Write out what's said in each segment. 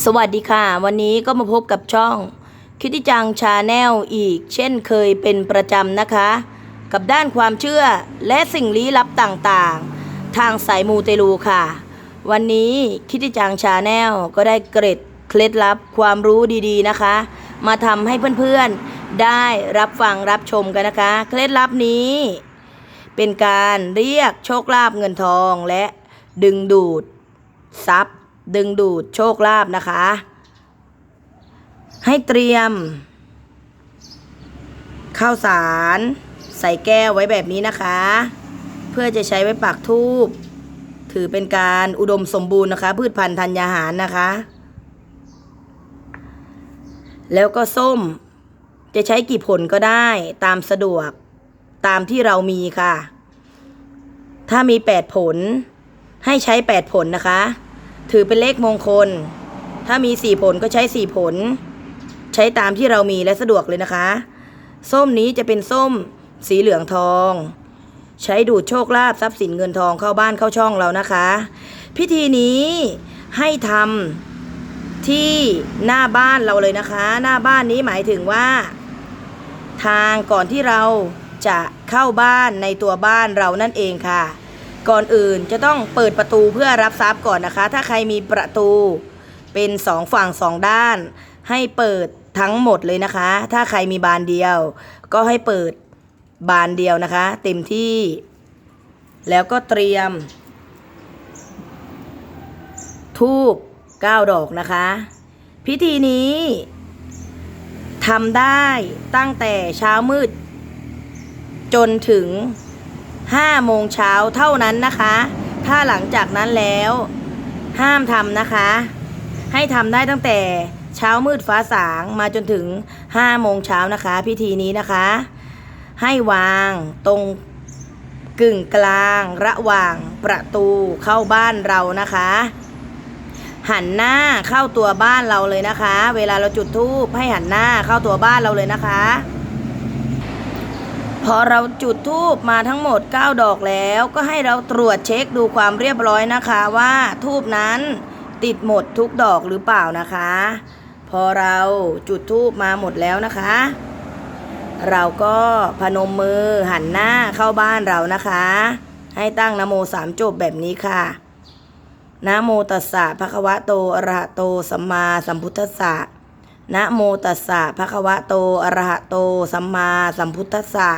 สวัสดีค่ะ วันนี้ก็มาพบกับช่อง คิติจังชาแนลอีก เช่นเคยเป็นประจำนะคะ กับด้านความเชื่อและสิ่งลี้ลับต่างๆ ทางสายมูเตลูค่ะ วันนี้คิติจังชาแนลก็ได้เกร็ดเคล็ดลับความรู้ดีๆนะคะ มาทำให้เพื่อนๆได้รับฟังรับชมกันนะคะ เคล็ดลับนี้ เป็นการเรียกโชคลาภเงินทองและดึงดูดทรัพย์ ดึงดูดโชคลาภนะคะ ให้เตรียม ข้าวสาร ใส่แก้วไว้แบบนี้นะคะ เพื่อจะใช้ไว้ปักทูบถือเป็นการอุดมสมบูรณ์นะคะ พืชพันธุ์ธัญญาหารนะคะ แล้วก็ส้มจะใช้กี่ผลก็ได้ตามสะดวกตามที่เรามีค่ะ ถ้ามีแปดผลให้ใช้แปดผลนะคะ ถือเป็นเลขมงคล ถ้ามีสี่ผลก็ใช้สี่ผล ใช้ตามที่เรามีและสะดวกเลยนะคะ ส้มนี้จะเป็นส้มสีเหลืองทอง ใช้ดูดโชคลาภทรัพย์สินเงินทองเข้าบ้านเข้าช่องเรานะคะ พิธีนี้ให้ทำที่หน้าบ้านเราเลยนะคะ หน้าบ้านนี้หมายถึงว่า ทางก่อนที่เราจะเข้าบ้านในตัวบ้านเรานั่นเองค่ะ ก่อนอื่นจะต้องเปิดประตูเพื่อรับทรัพย์ก่อนนะคะ ถ้าใครมีประตูเป็นสองฝั่งสองด้าน ให้เปิดทั้งหมดเลยนะคะ ถ้าใครมีบานเดียว ก็ให้เปิดบานเดียวนะคะ เต็มที่ แล้วก็เตรียม ทูบเก้าดอกนะคะ พิธีนี้ทำได้ตั้งแต่เช้ามืด จนถึง 5โมงเช้าเท่านั้นนะคะ ถ้าหลังจากนั้นแล้วห้ามทำนะคะ ให้ทำได้ตั้งแต่เช้ามืดฟ้าสางมาจนถึง5โมงเช้านะคะ พิธีนี้นะคะ ให้วางตรงกึ่งกลางระหว่างประตูเข้าบ้านเรานะคะ หันหน้าเข้าตัวบ้านเราเลยนะคะ เวลาเราจุดธูปให้หันหน้าเข้าตัวบ้านเราเลยนะคะ พอเราจุดธูปมาทั้งหมด 9 ดอกแล้วก็ให้เราตรวจเช็คดูความเรียบร้อยนะคะว่าธูปนั้นติดหมดทุกดอกหรือเปล่านะคะ พอเราจุดธูปมาหมดแล้วนะคะ เราก็พนมมือหันหน้าเข้าบ้านเรานะคะ ให้ตั้งนโมสามจบแบบนี้ค่ะนะโมตัสสะภะคะวะโตอะระหะโตสัมมาสัมพุทธัสสะนะโมตัสสะภะคะวะโตอะระหะโตสัมมาสัมพุทธัสสะ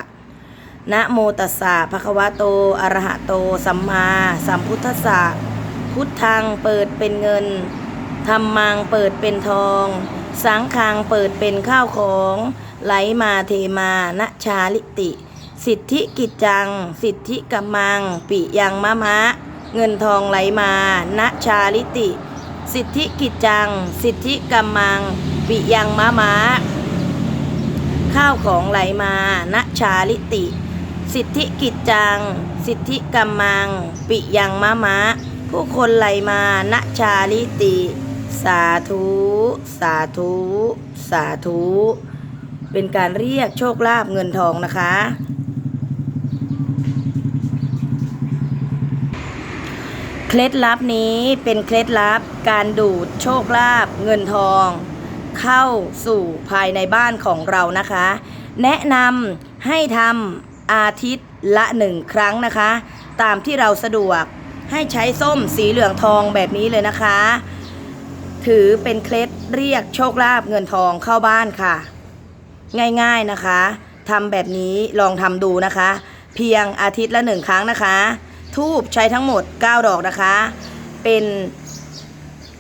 นะโมตัสสะภะคะวะโตอะระหะโต สัมมาสัมพุทธัสสะพุทธังเปิดเป็นเงินธรรมังเปิดเป็นทอง สังฆังเปิดเป็นข้าวของ ไหลมาเทมานะชาลิติ สิทธิกิจจัง สิทธิกัมมัง ปิยังมะมะ เงินทองไหลมานะชาลิติ สิทธิกิจจัง สิทธิกัมมัง ปิยังมะมะ ข้าวของไหลมานะชาลิติ สิทธิกิจจัง สิทธิกัมมัง ปิยังมะมะ ผู้คนไหลมานะชาลิติ สาธุ สาธุ สาธุ เป็นการเรียกโชคลาภเงินทองนะคะ เคล็ดลับนี้เป็นเคล็ดลับการดูดโชคลาภเงินทอง เข้าสู่ภายในบ้านของเรานะคะ แนะนำให้ทำ อาทิตย์ละหนึ่งครั้งนะคะ ตามที่เราสะดวกให้ใช้ส้มสีเหลืองทองแบบนี้เลยนะคะ ถือเป็นเคล็ดเรียกโชคลาภเงินทองเข้าบ้านค่ะ ง่ายๆนะคะทำแบบนี้ลองทำดูนะคะ เพียงอาทิตย์ละหนึ่งครั้งนะคะ ทูบใช้ทั้งหมด 9 ดอกนะคะ เป็น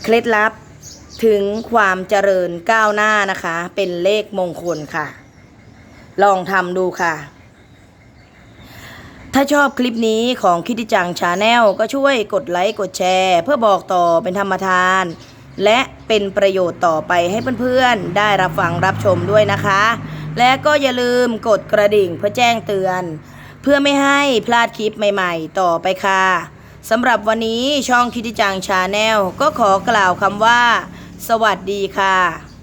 เคล็ดลับถึงความเจริญก้าวหน้านะคะ เป็นเลขมงคลค่ะ ลองทำดูค่ะ ถ้าชอบคลิปนี้ของคิดจังชาแนลก็ช่วยกดไลค์กดแชร์ เพื่อบอกต่อเป็นธรรมทาน และเป็นประโยชน์ต่อไปให้เพื่อนๆ ได้รับฟังรับชมด้วยนะคะ และก็อย่าลืมกดกระดิ่งเพื่อแจ้งเตือน เพื่อไม่ให้พลาดคลิปใหม่ ๆ ต่อไปค่ะสำหรับวันนี้ช่องคิดจังชาแนลก็ขอกล่าวคำว่า สวัสดีค่ะ